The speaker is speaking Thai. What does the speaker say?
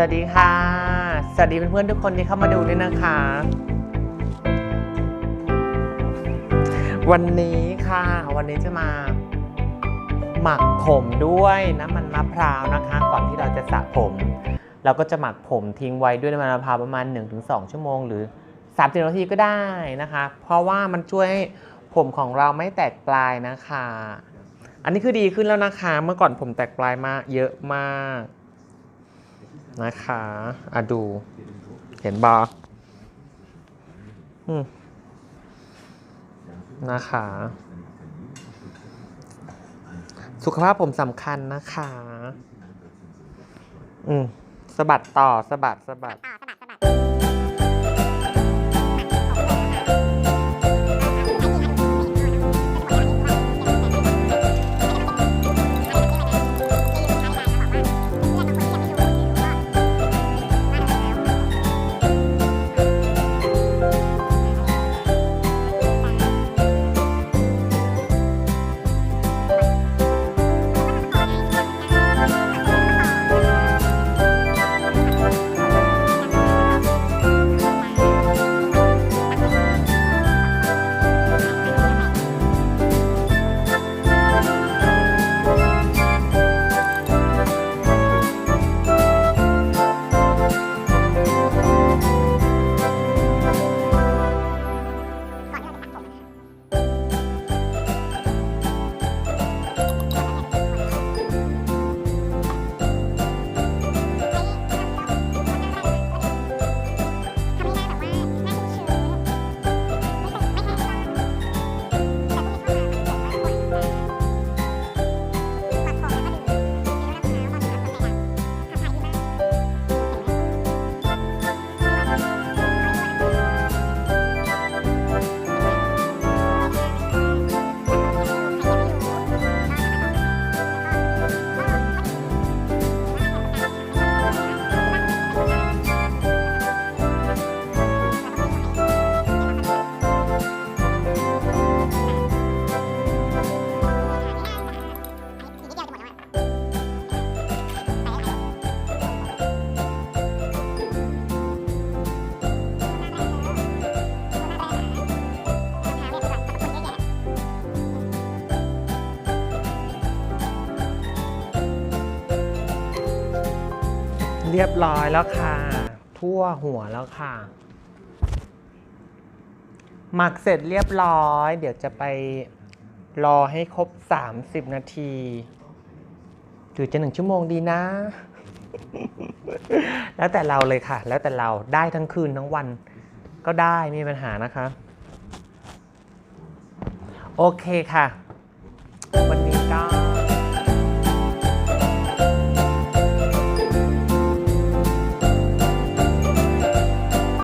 สวัสดีค่ะ สวัสดีเพื่อนๆทุกคนที่เข้ามาดูด้วยนะคะ วันนี้ค่ะ วันนี้จะมา หมักผมด้วยน้ำมันมะพร้าวนะคะ ก่อนที่เราจะสระผม เราก็จะหมักผมทิ้งไว้ด้วยน้ำมันมะพร้าวประมาณ 1-2 ชั่วโมง หรือ30นาทีก็ได้นะคะ เพราะว่ามันช่วยให้ผมของเราไม่แตกปลายนะคะ อันนี้คือดีขึ้นแล้วนะคะ เมื่อก่อนผมแตกปลายมากเยอะมาก นะคะอะดู เห็นบอมนะคะ สุขภาพผมสำคัญนะคะ อืมสะบัดต่อสะบัดสะบัด เรียบร้อยแล้วค่ะ ทั่วหัวแล้วค่ะ หมักเสร็จเรียบร้อย เดี๋ยวจะไปรอให้ครบ 30 นาที หรือจะหนึ่งชั่วโมงดีนะ แล้วแต่เราเลยค่ะ แล้วแต่เราได้ทั้งคืนทั้งวัน ก็ได้ไม่มีปัญหานะคะ โอเคค่ะ วันนี้ก็